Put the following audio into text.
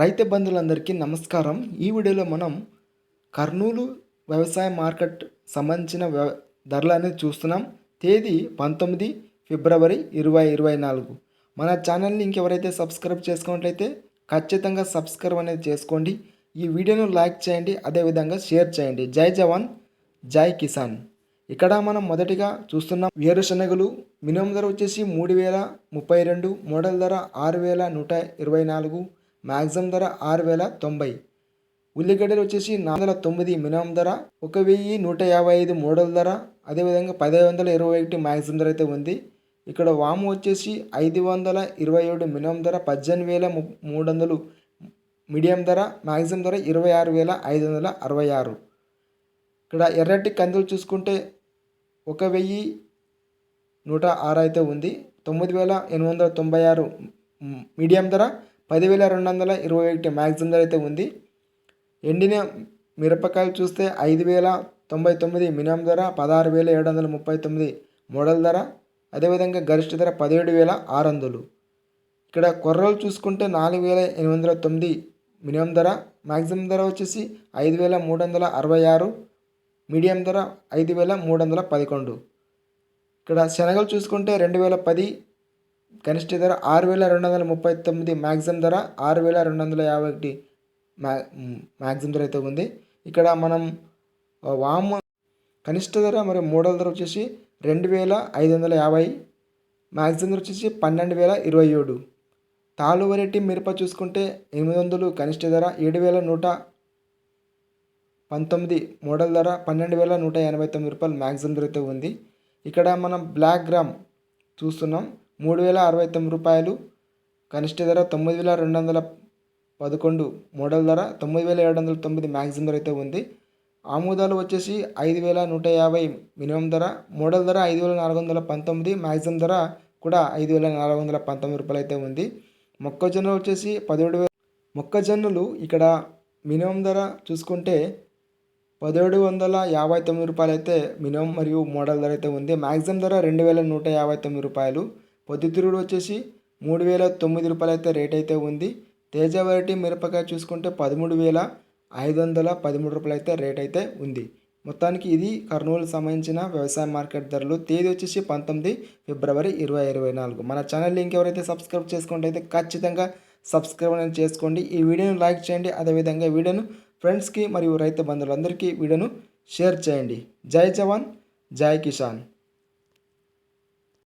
రైతు బంధువులందరికీ నమస్కారం. ఈ వీడియోలో మనం కర్నూలు వ్యవసాయ మార్కెట్ సంబంధించిన వ్య ధరలు అనేది చూస్తున్నాం. తేదీ పంతొమ్మిది ఫిబ్రవరి ఇరవై ఇరవై నాలుగు. మన ఛానల్ని ఇంకెవరైతే సబ్స్క్రైబ్ చేసుకున్నట్లయితే ఖచ్చితంగా సబ్స్క్రైబ్ అనేది చేసుకోండి. ఈ వీడియోను లైక్ చేయండి అదేవిధంగా షేర్ చేయండి. జై జవాన్ జై కిసాన్. ఇక్కడ మనం మొదటిగా చూస్తున్నాం వేరుశనగలు మినిమం ధర వచ్చేసి మూడు వేల ముప్పై రెండు మోడల్ ధర ఆరు వేల నూట ఇరవై నాలుగు మ్యాక్సిమం ధర ఆరు వేల తొంభై. ఉల్లిగడ్డలు వచ్చేసి నాలుగు వందల తొమ్మిది మినిమం ధర ఒక వెయ్యి నూట యాభై ఐదు మోడల్ ధర అదేవిధంగా పదిహేను వందల ఇరవై ఒకటి మ్యాక్సిమం ధర అయితే ఉంది. ఇక్కడ వాము వచ్చేసి ఐదు వందల ఇరవై ఏడు మినిమం ధర పద్దెనిమిది వేల మూడు వందలు మీడియం ధర మ్యాక్సిమం ధర ఇరవై ఆరు వేల ఐదు వందల అరవై ఆరు. ఇక్కడ ఎర్రటి కందులు చూసుకుంటే ఒక వెయ్యి నూట ఆరు అయితే ఉంది. తొమ్మిది వేల ఎనిమిది వందల తొంభై ఆరు మీడియం ధర పదివేల రెండు వందల ఇరవై ఒకటి మ్యాక్సిమం ధర అయితే ఉంది. ఎండిన మిరపకాయలు చూస్తే ఐదు వేల తొంభై తొమ్మిది మినిమం ధర పదహారు వేల ఏడు వందల ముప్పై తొమ్మిది మోడల్ ధర అదేవిధంగా గరిష్ట ధర పదిహేడు వేల ఆరు వందలు. ఇక్కడ కొర్రలు చూసుకుంటే నాలుగు వేల ఎనిమిది వందల తొమ్మిది మినిమం ధర మ్యాక్సిమం ధర వచ్చేసి ఐదు వేల మూడు వందల అరవై ఆరు మీడియం ధర ఐదు వేల మూడు వందల పదకొండు. ఇక్కడ శనగలు చూసుకుంటే రెండు వేల పది కనిష్ట ధర ఆరు వేల రెండు వందల ముప్పై తొమ్మిది మ్యాక్సిమం ధర ఆరు వేల రెండు వందల యాభై ఒకటి మ్యా మ్యాక్సిమం ధర అయితే ఉంది. ఇక్కడ మనం వామ కనిష్ట ధర మరియు మూడవ ధర వచ్చేసి రెండు వేల ఐదు వందల యాభై మ్యాక్సిమం ధర వచ్చేసి పన్నెండు వేల ఇరవై ఏడు. తాలు వెరైటీ మిరప చూసుకుంటే ఎనిమిది వందలు కనిష్ట ధర ఏడు వేల నూట పంతొమ్మిది మోడల్ ధర పన్నెండు వేల నూట ఎనభై తొమ్మిది రూపాయలు మ్యాక్సిమం ధర అయితే ఉంది. ఇక్కడ మనం బ్లాక్ గ్రామ్ చూస్తున్నాం. మూడు వేల అరవై తొమ్మిది రూపాయలు. కనిష్ట ధర తొమ్మిది వేల రెండు వందల పదకొండు. మోడల్ ధర తొమ్మిది వేల ఏడు వందల తొమ్మిది మ్యాక్సిమం ధర అయితే ఉంది. ఆముదాలు వచ్చేసి ఐదు వేల నూట యాభై మినిమం ధర. మోడల్ ధర ఐదు వేల నాలుగు వందల పంతొమ్మిది మ్యాక్సిమం ధర కూడా ఐదు వేల నాలుగు వందల పంతొమ్మిది రూపాయలు అయితే ఉంది. మొక్కజొన్న వచ్చేసి పదిహేడు వేల మొక్కజొన్నలు ఇక్కడ మినిమం ధర చూసుకుంటే పదిహేడు వందల యాభై తొమ్మిది రూపాయలు అయితే మినిమం మరియు మోడల్ ధర అయితే ఉంది. మ్యాక్సిమం ధర రెండు వేల నూట యాభై తొమ్మిది రూపాయలు. పొద్దుతిరుగుడు వచ్చేసి మూడు వేల తొమ్మిది రూపాయలు అయితే రేట్ అయితే ఉంది. తేజ వెరైటీ మిరపకాయ చూసుకుంటే పదమూడు వేల ఐదు వందల పదమూడు రూపాయలు అయితే రేట్ అయితే ఉంది. మొత్తానికి ఇది కర్నూలు సంబంధించిన వ్యవసాయ మార్కెట్ ధరలు. తేదీ వచ్చేసి పంతొమ్మిది ఫిబ్రవరి ఇరవై ఇరవై నాలుగు. మన ఛానల్ లింక్ ఎవరైతే సబ్స్క్రైబ్ చేసుకుంటే అయితే ఖచ్చితంగా సబ్స్క్రైబ్ అనేది చేసుకోండి. ఈ వీడియోను లైక్ చేయండి. అదేవిధంగా వీడియోను ఫ్రెండ్స్కి మరియు రైతు బంధువులందరికీ వీడియోను షేర్ చేయండి. జై జవాన్ జై కిసాన్.